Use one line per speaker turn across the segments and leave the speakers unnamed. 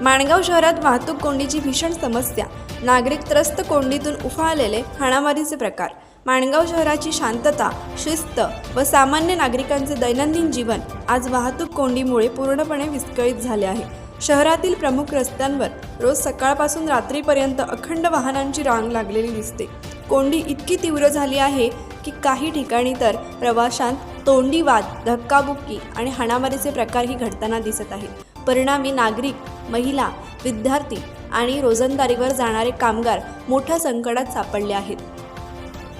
माणगाव शहरात वाहतूक कोंडीची भीषण समस्या. नागरिक त्रस्त कोंडीतून उफाळलेले हाणामारीचे प्रकार. माणगाव शहराची शांतता शिस्त व सामान्य नागरिकांचे दैनंदिन जीवन आज वाहतूक कोंडीमुळे पूर्णपणे विस्कळीत झाले आहे. शहरातील प्रमुख रस्त्यांवर रोज सकाळपासून रात्रीपर्यंत अखंड वाहनांची रांग लागलेली दिसते. कोंडी इतकी तीव्र झाली आहे की काही ठिकाणी तर प्रवाशांत तोंडी वाद धक्काबुक्की आणि हाणामारीचे प्रकारही घडताना दिसत आहेत. परिणामी नागरिक महिला विद्यार्थी आणि रोजंदारीवर जाणारे कामगार मोठ्या संकटात सापडले आहेत.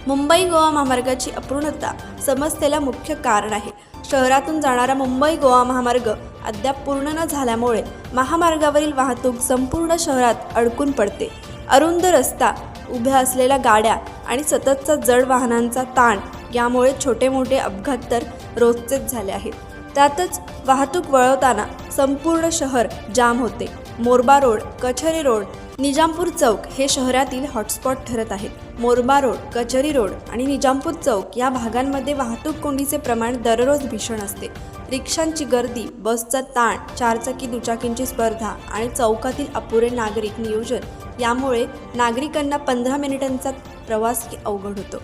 मुंबई गोवा महामार्गाची अपूर्णता समस्येला मुख्य कारण आहे. शहरातून जाणारा मुंबई गोवा महामार्ग अद्याप पूर्ण न झाल्यामुळे महामार्गावरील वाहतूक संपूर्ण शहरात अडकून पडते. अरुंद रस्ता उभ्या असलेल्या गाड्या आणि सततचा जड वाहनांचा ताण यामुळे छोटे मोठे अपघात तर रोजचेच झाले आहेत. त्यातच वाहतूक वळवताना संपूर्ण शहर जाम होते. मोरबा रोड कचेरी रोड निजामपूर चौक हे शहरातील हॉटस्पॉट ठरत आहेत. मोरबा रोड कचरी रोड आणि निजामपूर चौक या भागांमध्ये वाहतूक कोंडीचे प्रमाण दररोज भीषण असते. रिक्षांची गर्दी बसचा ताण चारचाकी दुचाकींची स्पर्धा आणि चौकातील अपुरे नागरिक नियोजन यामुळे नागरिकांना पंधरा मिनिटांचा प्रवास अवघड होतो.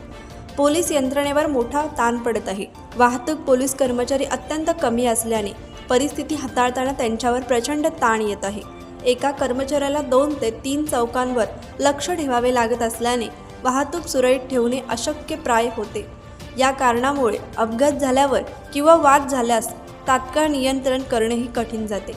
पोलीस यंत्रणेवर मोठा ताण पडत आहे. वाहतूक पोलीस कर्मचारी अत्यंत कमी असल्याने परिस्थिती हाताळताना त्यांच्यावर प्रचंड ताण येत आहे. एका कर्मचाऱ्याला दोन ते तीन चौकांवर लक्ष ठेवावे लागत असल्याने वाहतूक सुरळीत ठेवणे अशक्य प्राय होते. या कारणामुळे अपघात झाल्यावर किंवा वाद झाल्यास तात्काळ नियंत्रण करणेही कठीण जाते.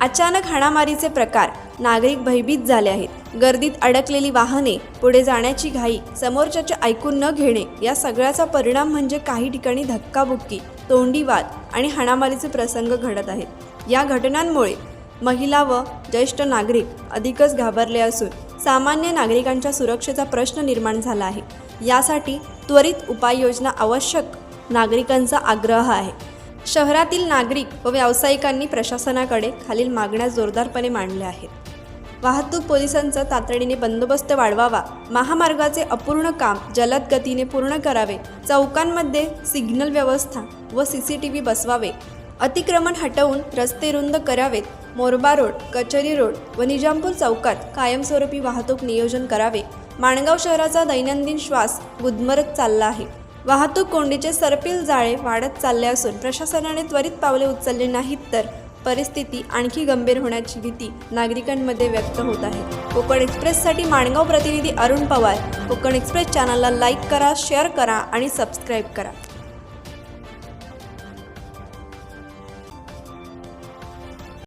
अचानक हाणामारीचे प्रकार नागरिक भयभीत झाले आहेत. गर्दीत अडकलेली वाहने पुढे जाण्याची घाई समोरच्याचे ऐकून न घेणे या सगळ्याचा परिणाम म्हणजे काही ठिकाणी धक्काबुक्की तोंडी वाद आणि हाणामारीचे प्रसंग घडत आहेत. या घटनांमुळे महिला व ज्येष्ठ नागरिक अधिकच घाबरले असून सामान्य नागरिकांच्या सुरक्षेचा प्रश्न निर्माण झाला आहे. यासाठी त्वरित उपाययोजना आवश्यक नागरिकांचा आग्रह आहे. शहरातील नागरिक व व्यावसायिकांनी प्रशासनाकडे खालील मागण्या जोरदारपणे मांडल्या आहेत. वाहतूक पोलिसांचा तातडीने बंदोबस्त वाढवावा. महामार्गाचे अपूर्ण काम जलद गतीने पूर्ण करावे. चौकांमध्ये सिग्नल व्यवस्था व सी सी टी व्ही बसवावे. अतिक्रमण हटवून रस्ते रुंद करावेत. मोरबा रोड कचेरी रोड व निजामपूर चौकात कायमस्वरूपी वाहतूक नियोजन करावे. माणगाव शहराचा दैनंदिन श्वास गुदमरत चालला आहे. वाहतूक कोंडीचे सरपील जाळे वाढत चालले असून प्रशासनाने त्वरित पावले उचलली नाहीत तर परिस्थिती आणखी गंभीर होण्याची भीती नागरिकांमध्ये व्यक्त होत आहे. कोकण एक्सप्रेससाठी माणगाव प्रतिनिधी अरुण पवार. कोकण एक्सप्रेस चॅनलला लाईक करा शेअर करा आणि सबस्क्राईब करा.